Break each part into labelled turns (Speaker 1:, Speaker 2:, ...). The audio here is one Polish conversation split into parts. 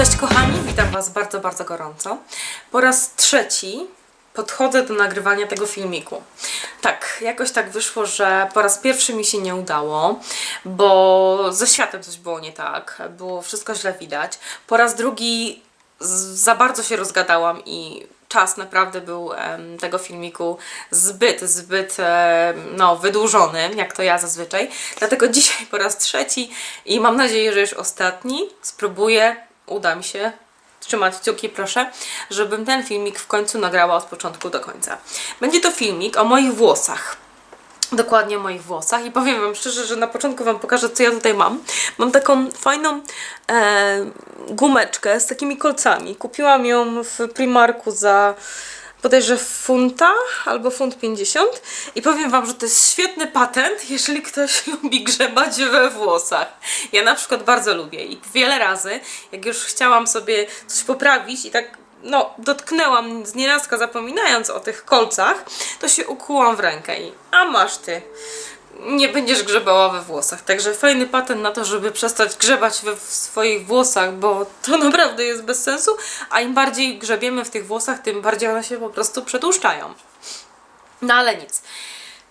Speaker 1: Cześć kochani, witam Was bardzo, bardzo gorąco. Po raz trzeci podchodzę do nagrywania tego filmiku. Tak, jakoś tak wyszło, że po raz pierwszy mi się nie udało, bo ze światem coś było nie tak, było wszystko źle widać. Po raz drugi za bardzo się rozgadałam i czas naprawdę był em, tego filmiku zbyt, zbyt no, wydłużony, jak to ja zazwyczaj. Dlatego dzisiaj po raz trzeci i mam nadzieję, że już ostatni spróbuję, uda mi się trzymać kciuki proszę, żebym ten filmik w końcu nagrała od początku do końca. Będzie to filmik o moich włosach dokładnie o moich włosach i powiem Wam szczerze, że na początku Wam pokażę, co ja tutaj mam. Mam taką fajną e, gumeczkę z takimi kolcami. Kupiłam ją w Primarku za bodajże funta albo funt 50 i powiem Wam, że to jest świetny patent, jeżeli ktoś lubi grzebać we włosach. Ja na przykład bardzo lubię i wiele razy, jak już chciałam sobie coś poprawić i tak no, dotknęłam z nierazka zapominając o tych kolcach, to się ukułam w rękę i a masz ty, nie będziesz grzebała we włosach. Także fajny patent na to, żeby przestać grzebać we w swoich włosach, bo to naprawdę jest bez sensu, a im bardziej grzebiemy w tych włosach, tym bardziej one się po prostu przedłuszczają. No ale nic.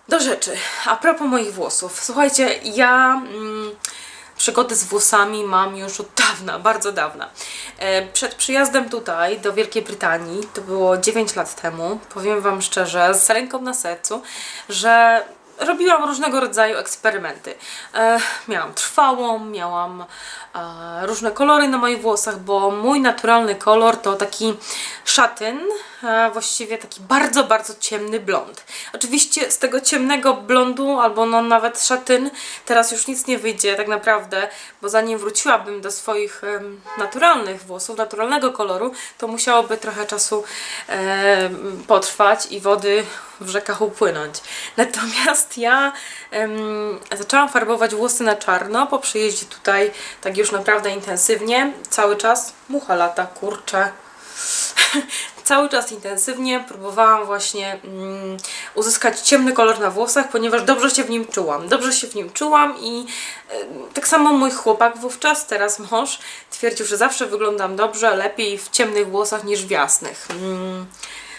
Speaker 1: Do rzeczy. A propos moich włosów. Słuchajcie, ja mm, z włosami mam już od dawna, bardzo dawna. E, przed przyjazdem tutaj do Wielkiej Brytanii, to było 9 lat temu, powiem Wam szczerze, z ręką na sercu, że robiłam różnego rodzaju eksperymenty. E, miałam trwałą, miałam różne kolory na moich włosach, bo mój naturalny kolor to taki szatyn, właściwie taki bardzo, bardzo ciemny blond. Oczywiście z tego ciemnego blondu, albo no nawet szatyn, teraz już nic nie wyjdzie tak naprawdę, bo zanim wróciłabym do swoich naturalnych włosów, naturalnego koloru, to musiałoby trochę czasu potrwać i wody w rzekach upłynąć. Natomiast ja zaczęłam farbować włosy na czarno po przyjeździe tutaj tak już naprawdę intensywnie. Cały czas mucha lata, kurczę. Cały czas intensywnie próbowałam właśnie mm, uzyskać ciemny kolor na włosach, ponieważ dobrze się w nim czułam. Dobrze się w nim czułam i e, tak samo mój chłopak wówczas, teraz mąż, twierdził, że zawsze wyglądam dobrze, lepiej w ciemnych włosach niż w jasnych. Mm,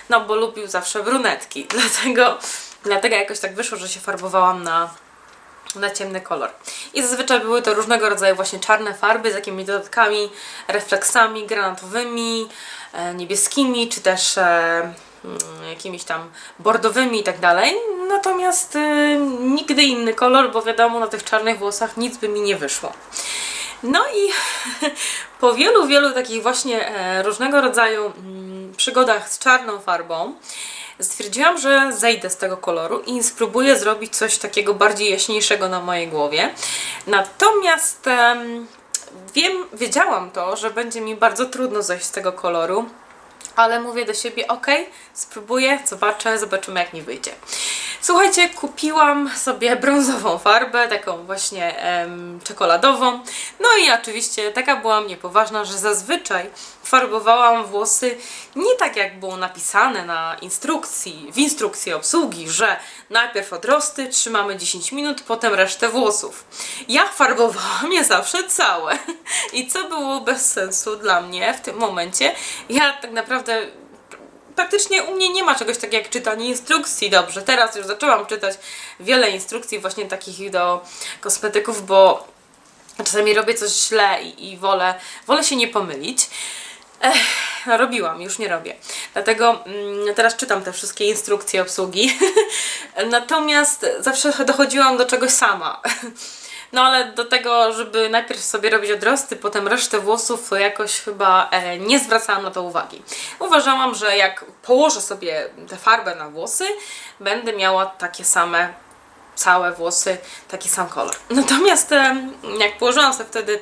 Speaker 1: no bo lubił zawsze brunetki, dlatego, dlatego jakoś tak wyszło, że się farbowałam na, na ciemny kolor. I zazwyczaj były to różnego rodzaju właśnie czarne farby z jakimiś dodatkami, refleksami granatowymi, e, niebieskimi, czy też e, mm, jakimiś tam bordowymi i tak dalej. Natomiast e, nigdy inny kolor, bo wiadomo, na tych czarnych włosach nic by mi nie wyszło. No i po wielu, wielu takich właśnie różnego rodzaju mm, przygodach z czarną farbą, stwierdziłam, że zejdę z tego koloru i spróbuję zrobić coś takiego bardziej jaśniejszego na mojej głowie. Natomiast em, wiem, wiedziałam to, że będzie mi bardzo trudno zejść z tego koloru, ale mówię do siebie, ok, spróbuję, zobaczę, zobaczymy jak mi wyjdzie. Słuchajcie, kupiłam sobie brązową farbę, taką właśnie em, czekoladową. No i oczywiście taka byłam niepoważna, że zazwyczaj farbowałam włosy nie tak jak było napisane na instrukcji, w instrukcji obsługi, że najpierw odrosty, trzymamy 10 minut, potem resztę włosów. Ja farbowałam je zawsze całe. I co było bez sensu dla mnie w tym momencie, ja tak naprawdę praktycznie u mnie nie ma czegoś takiego jak czytanie instrukcji. Dobrze, teraz już zaczęłam czytać wiele instrukcji właśnie takich do kosmetyków, bo czasami robię coś źle i, i wolę, wolę się nie pomylić. Ech, robiłam, już nie robię. Dlatego mm, teraz czytam te wszystkie instrukcje obsługi. Natomiast zawsze dochodziłam do czegoś sama. No ale do tego, żeby najpierw sobie robić odrosty, potem resztę włosów, to jakoś chyba e, nie zwracałam na to uwagi. Uważałam, że jak położę sobie tę farbę na włosy, będę miała takie same całe włosy, taki sam kolor. Natomiast em, jak położyłam sobie wtedy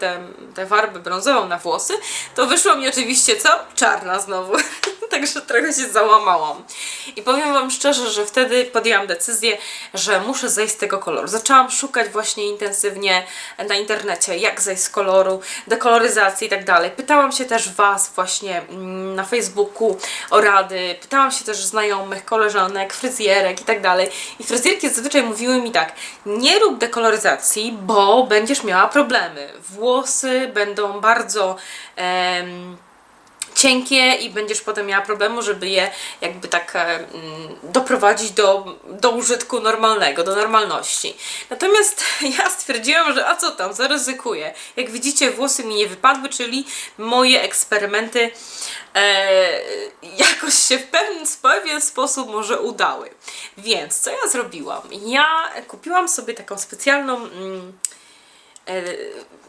Speaker 1: tę farbę brązową na włosy, to wyszło mi oczywiście co? Czarna znowu. Także trochę się załamałam. I powiem Wam szczerze, że wtedy podjęłam decyzję, że muszę zejść z tego koloru. Zaczęłam szukać właśnie intensywnie na internecie, jak zejść z koloru, dekoloryzacji i tak dalej. Pytałam się też Was właśnie mm, na Facebooku o rady, pytałam się też znajomych, koleżanek, fryzjerek i tak dalej. I fryzjerki zazwyczaj mówiły mi tak, nie rób dekoloryzacji, bo będziesz miała problemy. Włosy będą bardzo... em, cienkie i będziesz potem miała problemu, żeby je jakby tak e, mm, doprowadzić do, do użytku normalnego, do normalności. Natomiast ja stwierdziłam, że a co tam, zaryzykuję. Jak widzicie, włosy mi nie wypadły, czyli moje eksperymenty e, jakoś się w pewien, w pewien sposób może udały. Więc co ja zrobiłam? Ja kupiłam sobie taką specjalną. Mm,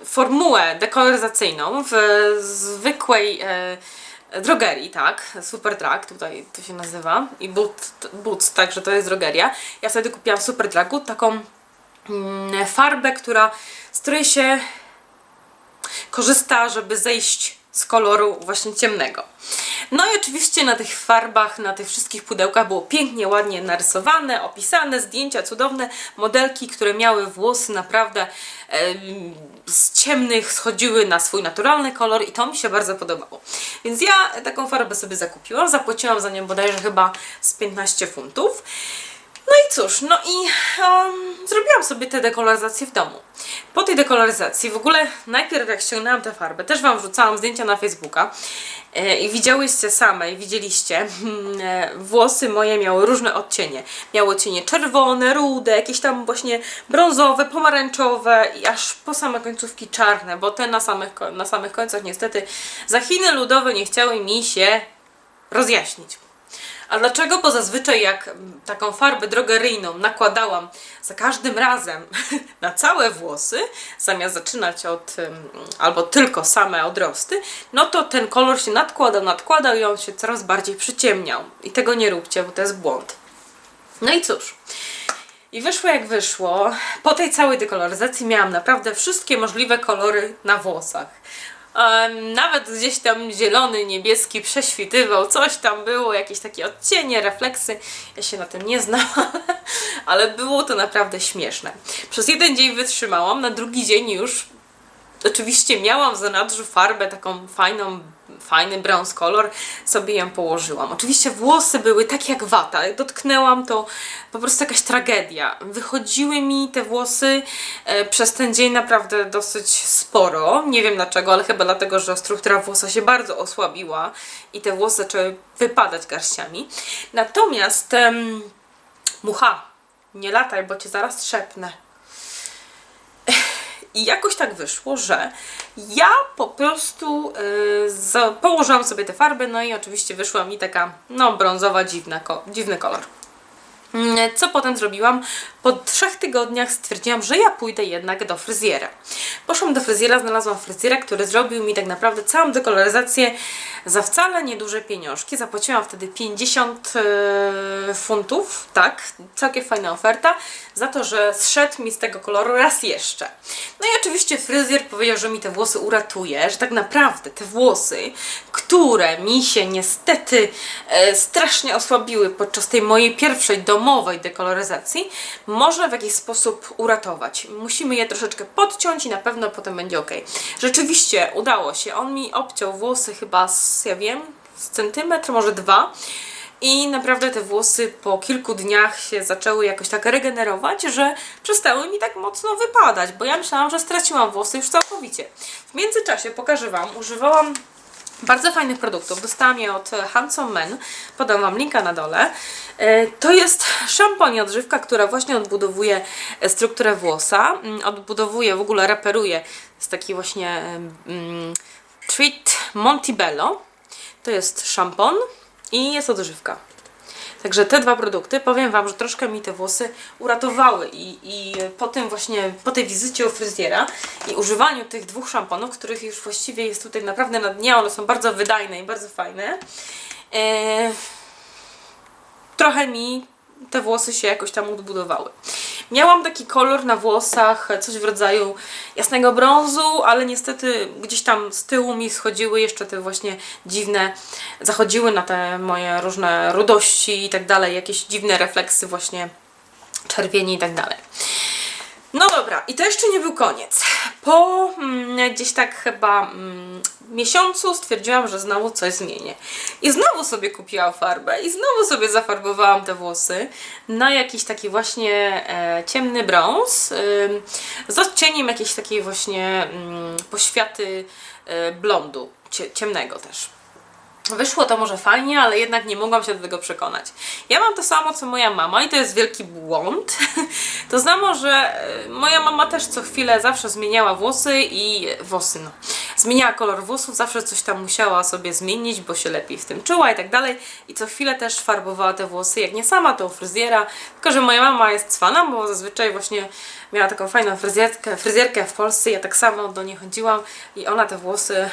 Speaker 1: formułę dekoloryzacyjną w zwykłej e, drogerii, tak, Super Drag, tutaj to się nazywa i Boots, Boots także to jest drogeria. Ja wtedy kupiłam w Super Dragu taką mm, farbę, która, z której się korzysta, żeby zejść z koloru właśnie ciemnego. No i oczywiście na tych farbach, na tych wszystkich pudełkach było pięknie, ładnie narysowane, opisane, zdjęcia cudowne, modelki, które miały włosy naprawdę em, z ciemnych schodziły na swój naturalny kolor i to mi się bardzo podobało. Więc ja taką farbę sobie zakupiłam, zapłaciłam za nią bodajże chyba z 15 funtów. No i cóż, no i um, zrobiłam sobie tę dekoloryzację w domu. Po tej dekoloryzacji, w ogóle najpierw jak ściągnęłam tę farbę, też Wam wrzucałam zdjęcia na Facebooka e, i widziałyście same i widzieliście, e, włosy moje miały różne odcienie. Miały odcienie czerwone, rude, jakieś tam właśnie brązowe, pomarańczowe i aż po same końcówki czarne, bo te na samych, na samych końcach niestety za Chiny ludowe nie chciały mi się rozjaśnić. A dlaczego? Bo zazwyczaj jak taką farbę drogeryjną nakładałam za każdym razem na całe włosy, zamiast zaczynać od albo tylko same odrosty, no to ten kolor się nadkładał, nadkładał i on się coraz bardziej przyciemniał. I tego nie róbcie, bo to jest błąd. No i cóż. I wyszło jak wyszło. Po tej całej dekoloryzacji miałam naprawdę wszystkie możliwe kolory na włosach. Nawet gdzieś tam zielony, niebieski prześwitywał, coś tam było, jakieś takie odcienie, refleksy. Ja się na tym nie znam, ale było to naprawdę śmieszne. Przez jeden dzień wytrzymałam, na drugi dzień już oczywiście miałam w zanadrzu farbę taką fajną, fajny brąz kolor, sobie ją położyłam. Oczywiście włosy były tak jak wata, jak dotknęłam to po prostu jakaś tragedia. Wychodziły mi te włosy e, przez ten dzień naprawdę dosyć sporo. Nie wiem dlaczego, ale chyba dlatego, że struktura włosa się bardzo osłabiła i te włosy zaczęły wypadać garściami. Natomiast mucha, nie lataj, bo cię zaraz trzepnę. I jakoś tak wyszło, że ja po prostu yy, położyłam sobie te farby, no i oczywiście wyszła mi taka, no, brązowa, dziwna, ko- dziwny kolor. Mm, Co potem zrobiłam? Po trzech tygodniach stwierdziłam, że ja pójdę jednak do fryzjera. Poszłam do fryzjera, znalazłam fryzjera, który zrobił mi tak naprawdę całą dekoloryzację za wcale nieduże pieniążki. Zapłaciłam wtedy 50 e, funtów, tak, całkiem fajna oferta, za to, że zszedł mi z tego koloru raz jeszcze. No i oczywiście fryzjer powiedział, że mi te włosy uratuje, że tak naprawdę te włosy, które mi się niestety e, strasznie osłabiły podczas tej mojej pierwszej domowej dekoloryzacji, można w jakiś sposób uratować. Musimy je troszeczkę podciąć i na pewno potem będzie ok. Rzeczywiście udało się. On mi obciął włosy chyba z, ja wiem, z centymetr, może dwa. I naprawdę te włosy po kilku dniach się zaczęły jakoś tak regenerować, że przestały mi tak mocno wypadać, bo ja myślałam, że straciłam włosy już całkowicie. W międzyczasie pokażę Wam, używałam bardzo fajnych produktów. Dostałam je od Handsome Men. Podam Wam linka na dole. E, To jest szampon i odżywka, która właśnie odbudowuje e, strukturę włosa. Mm, Odbudowuje, w ogóle reperuje. Jest taki właśnie mm, Treat Montebello. To jest szampon i jest odżywka. Także te dwa produkty, powiem Wam, że troszkę mi te włosy uratowały i, i po tym właśnie, po tej wizycie u fryzjera i używaniu tych dwóch szamponów, których już właściwie jest tutaj naprawdę na dnia, one są bardzo wydajne i bardzo fajne, e, trochę mi te włosy się jakoś tam odbudowały. Miałam taki kolor na włosach, coś w rodzaju jasnego brązu, ale niestety gdzieś tam z tyłu mi schodziły jeszcze te właśnie dziwne, zachodziły na te moje różne rudości i tak dalej, jakieś dziwne refleksy właśnie czerwieni i tak dalej. No dobra, i to jeszcze nie był koniec. Po mm, gdzieś tak chyba mm, miesiącu stwierdziłam, że znowu coś zmienię. I znowu sobie kupiłam farbę i znowu sobie zafarbowałam te włosy na jakiś taki właśnie e, ciemny brąz z odcieniem jakiejś takiej właśnie mm, poświaty e, blondu, cie, ciemnego też. Wyszło to może fajnie, ale jednak nie mogłam się do tego przekonać. Ja mam to samo co moja mama i to jest wielki błąd. To samo, że e, moja mama też co chwilę zawsze zmieniała włosy i włosy, no. Zmieniała kolor włosów, zawsze coś tam musiała sobie zmienić, bo się lepiej w tym czuła i tak dalej. I co chwilę też farbowała te włosy, jak nie sama, to u fryzjera. Tylko, że moja mama jest cwana, bo zazwyczaj właśnie miała taką fajną fryzjerkę, fryzjerkę w Polsce. Ja tak samo do niej chodziłam i ona te włosy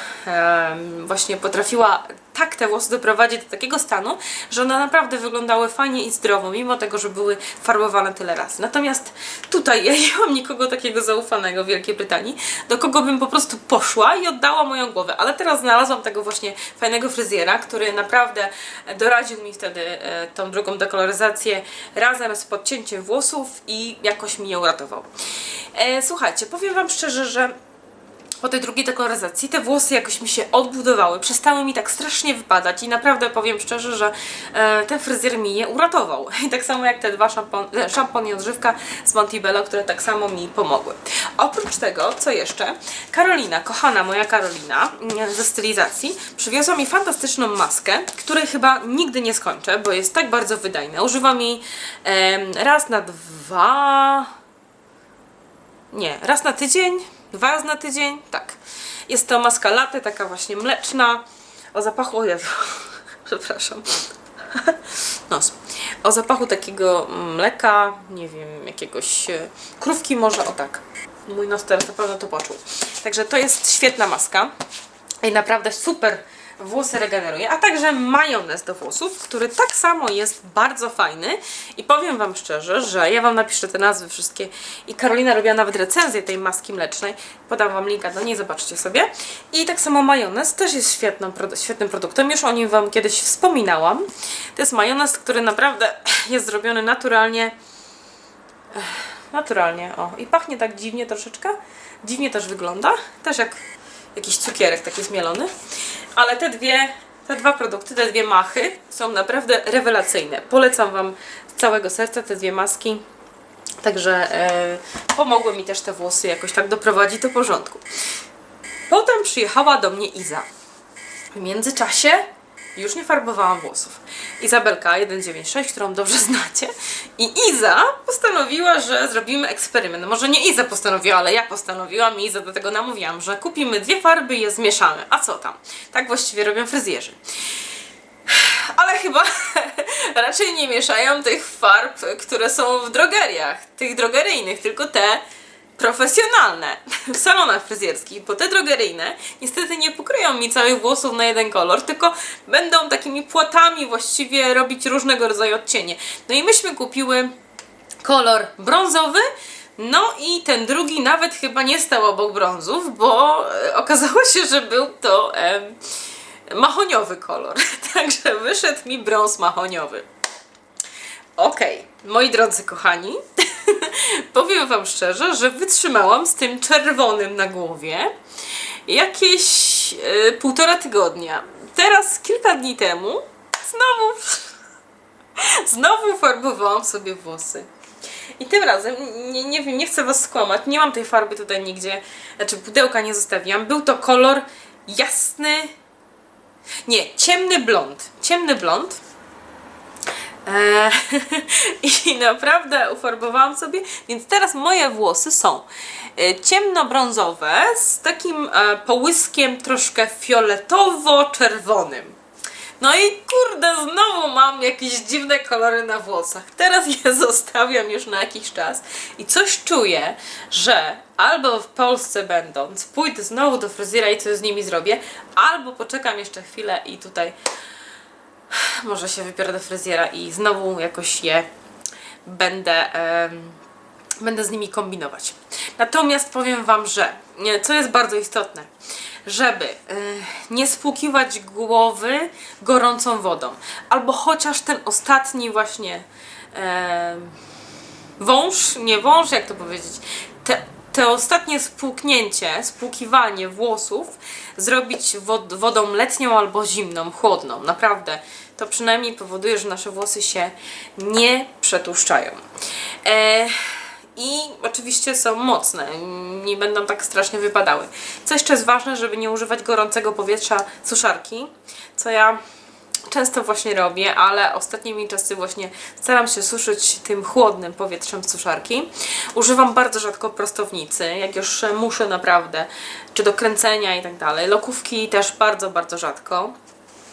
Speaker 1: właśnie potrafiła tak te włosy doprowadzić do takiego stanu, że one naprawdę wyglądały fajnie i zdrowo, mimo tego, że były farbowane tyle razy. Natomiast tutaj ja nie mam nikogo takiego zaufanego w Wielkiej Brytanii, do kogo bym po prostu poszła i oddała moją głowę. Ale teraz znalazłam tego właśnie fajnego fryzjera, który naprawdę doradził mi wtedy e, tą drugą dekoloryzację razem z podcięciem włosów i jakoś mi je uratował. E, słuchajcie, powiem Wam szczerze, że po tej drugiej dekoloryzacji te włosy jakoś mi się odbudowały, przestały mi tak strasznie wypadać i naprawdę powiem szczerze, że e, ten fryzjer mi je uratował. I tak samo jak te dwa szampon, e, szampon i odżywka z Montebello, które tak samo mi pomogły. Oprócz tego, co jeszcze? Karolina, kochana moja Karolina mm, ze stylizacji, przywiozła mi fantastyczną maskę, której chyba nigdy nie skończę, bo jest tak bardzo wydajna. Używam jej em, raz na dwa nie, raz na tydzień, dwa razy na tydzień, tak. Jest to maska latte, taka właśnie mleczna, o zapachu, o Jezu, przepraszam, nos. O zapachu takiego mleka, nie wiem, jakiegoś e, krówki może, o tak. Mój nos teraz na pewno to poczuł. Także to jest świetna maska i naprawdę super włosy regeneruje, a także majonez do włosów, który tak samo jest bardzo fajny. I powiem Wam szczerze, że ja Wam napiszę te nazwy wszystkie i Karolina robiła nawet recenzję tej maski mlecznej, podam Wam linka do niej, zobaczcie sobie. I tak samo majonez też jest świetną, świetnym produktem, już o nim Wam kiedyś wspominałam, to jest majonez, który naprawdę jest zrobiony naturalnie. Naturalnie, o. I pachnie tak dziwnie troszeczkę, dziwnie też wygląda, też jak jakiś cukierek taki zmielony. Ale te dwie, te dwa produkty, te dwie machy są naprawdę rewelacyjne. Polecam Wam z całego serca te dwie maski. Także e, pomogły mi też te włosy jakoś tak doprowadzić do porządku. Potem przyjechała do mnie Iza. W międzyczasie już nie farbowałam włosów. Izabelka 196, którą dobrze znacie. I Iza postanowiła, że zrobimy eksperyment. Może nie Iza postanowiła, ale ja postanowiłam i Iza do tego namówiłam, że kupimy dwie farby i je zmieszamy. A co tam? Tak właściwie robią fryzjerzy. Ale chyba raczej nie mieszają tych farb, które są w drogeriach, tych drogeryjnych, tylko te profesjonalne w salonach fryzjerskich, bo te drogeryjne niestety nie pokryją mi całych włosów na jeden kolor, tylko będą takimi płatami właściwie robić różnego rodzaju odcienie. No i myśmy kupiły kolor brązowy, no i ten drugi nawet chyba nie stał obok brązów, bo e, okazało się, że był to em, mahoniowy kolor. Także wyszedł mi brąz mahoniowy. Okej, moi drodzy kochani, powiem Wam szczerze, że wytrzymałam z tym czerwonym na głowie jakieś e, półtora tygodnia. Teraz, kilka dni temu, znowu, znowu farbowałam sobie włosy. I tym razem, nie, nie wiem, nie chcę Was skłamać, nie mam tej farby tutaj nigdzie, znaczy pudełka nie zostawiłam. Był to kolor jasny, nie, ciemny blond. Ciemny blond. Eee, I naprawdę ufarbowałam sobie, więc teraz moje włosy są e, ciemnobrązowe z takim e, połyskiem troszkę fioletowo-czerwonym. No i kurde, znowu mam jakieś dziwne kolory na włosach. Teraz je zostawiam już na jakiś czas i coś czuję, że albo w Polsce będąc, pójdę znowu do fryzjera i coś z nimi zrobię, albo poczekam jeszcze chwilę i tutaj może się wybiorę do fryzjera i znowu jakoś je będę em, będę z nimi kombinować. Natomiast powiem Wam, że co jest bardzo istotne, żeby y, nie spłukiwać głowy gorącą wodą, albo chociaż ten ostatni właśnie e, wąż, nie wąż, jak to powiedzieć, te, te ostatnie spłuknięcie, spłukiwanie włosów zrobić wod, wodą letnią albo zimną, chłodną, naprawdę. To przynajmniej powoduje, że nasze włosy się nie przetłuszczają. E, i oczywiście są mocne, nie będą tak strasznie wypadały. Co jeszcze jest ważne, żeby nie używać gorącego powietrza suszarki, co ja często właśnie robię, ale ostatnimi czasy właśnie staram się suszyć tym chłodnym powietrzem z suszarki. Używam bardzo rzadko prostownicy, jak już muszę naprawdę, czy do kręcenia i tak dalej. Lokówki też bardzo, bardzo rzadko.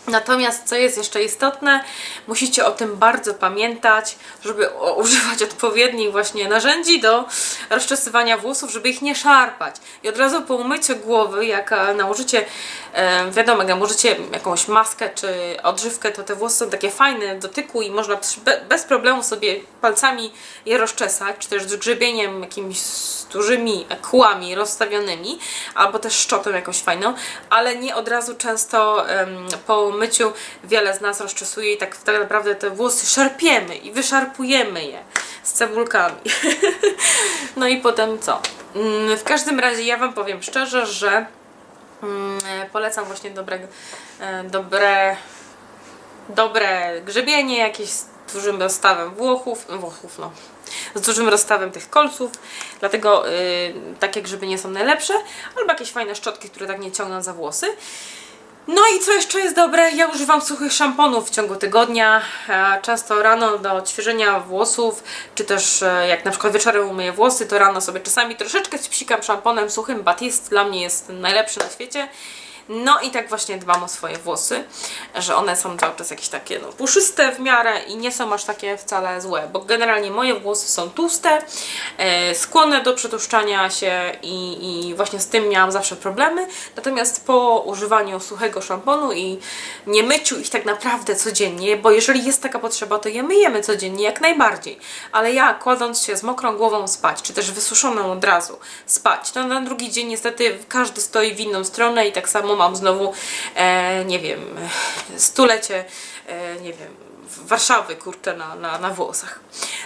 Speaker 1: Natomiast co jest jeszcze istotne, musicie o tym bardzo pamiętać, żeby używać odpowiednich właśnie narzędzi do rozczesywania włosów, żeby ich nie szarpać. I od razu po umyciu głowy, jak e, nałożycie, e, wiadomo, jak nałożycie jakąś maskę czy odżywkę, to te włosy są takie fajne w dotyku i można bez problemu sobie palcami je rozczesać, czy też z grzebieniem jakimiś z dużymi kłami rozstawionymi, albo też szczotą jakąś fajną, ale nie od razu często em, po myciu wiele z nas rozczesuje i tak, tak naprawdę te włosy szarpiemy i wyszarpujemy je z cebulkami. no i potem co? Mm, W każdym razie ja Wam powiem szczerze, że mm, polecam właśnie dobre, e, dobre dobre grzebienie, jakieś z dużym rozstawem włochów, włochów no, z dużym rozstawem tych kolców, dlatego y, takie grzebienie są najlepsze, albo jakieś fajne szczotki, które tak nie ciągną za włosy. No i co jeszcze jest dobre? Ja używam suchych szamponów w ciągu tygodnia, często rano do odświeżenia włosów, czy też e, jak na przykład wieczorem umyję włosy, to rano sobie czasami troszeczkę psikam szamponem suchym, Batiste dla mnie jest najlepszy na świecie. No i tak właśnie dbam o swoje włosy, że one są cały czas jakieś takie no, puszyste w miarę i nie są aż takie wcale złe, bo generalnie moje włosy są tłuste, e, skłonne do przetłuszczania się i, i właśnie z tym miałam zawsze problemy. Natomiast po używaniu suchego szamponu i nie myciu ich tak naprawdę codziennie, bo jeżeli jest taka potrzeba, to je myjemy codziennie jak najbardziej. Ale ja kładąc się z mokrą głową spać, czy też wysuszoną od razu spać, to na drugi dzień niestety każdy stoi w inną stronę i tak samo mam znowu, e, nie wiem, stulecie, e, nie wiem, Warszawy, kurczę, na, na, na włosach.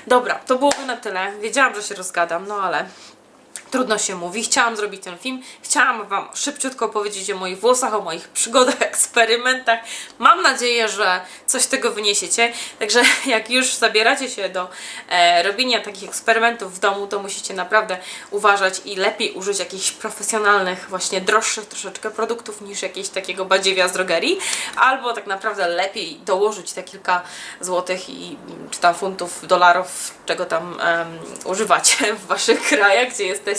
Speaker 1: Dobra, to byłoby na tyle. Wiedziałam, że się rozgadam, no ale trudno się mówi. Chciałam zrobić ten film. Chciałam Wam szybciutko opowiedzieć o moich włosach, o moich przygodach, eksperymentach. Mam nadzieję, że coś tego wyniesiecie. Także jak już zabieracie się do e, robienia takich eksperymentów w domu, to musicie naprawdę uważać i lepiej użyć jakichś profesjonalnych, właśnie droższych troszeczkę produktów niż jakiegoś takiego badziewia z drogerii. Albo tak naprawdę lepiej dołożyć te kilka złotych i czy tam funtów, dolarów, czego tam używacie w Waszych krajach, gdzie jesteście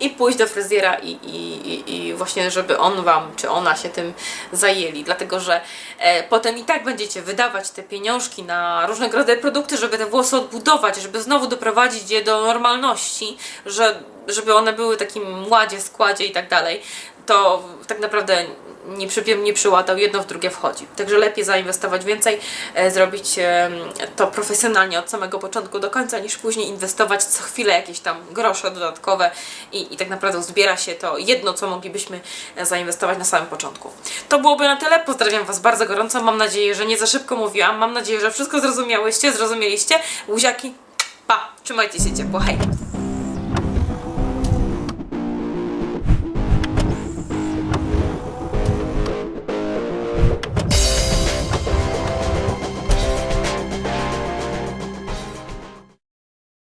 Speaker 1: i pójść do fryzjera i, i, i właśnie, żeby on Wam, czy ona się tym zajęli, dlatego, że e, potem i tak będziecie wydawać te pieniążki na różnego rodzaju produkty, żeby te włosy odbudować, żeby znowu doprowadzić je do normalności, że, żeby one były w takim ładzie, składzie i tak dalej, to tak naprawdę nie przypiem, nie przyłatał, jedno w drugie wchodzi. Także lepiej zainwestować więcej, e, zrobić e, to profesjonalnie od samego początku do końca, niż później inwestować co chwilę jakieś tam grosze dodatkowe i, i tak naprawdę zbiera się to jedno, co moglibyśmy e, zainwestować na samym początku. To byłoby na tyle. Pozdrawiam Was bardzo gorąco. Mam nadzieję, że nie za szybko mówiłam. Mam nadzieję, że wszystko zrozumiałyście, zrozumieliście. Buziaki, pa! Trzymajcie się ciepło. Hej!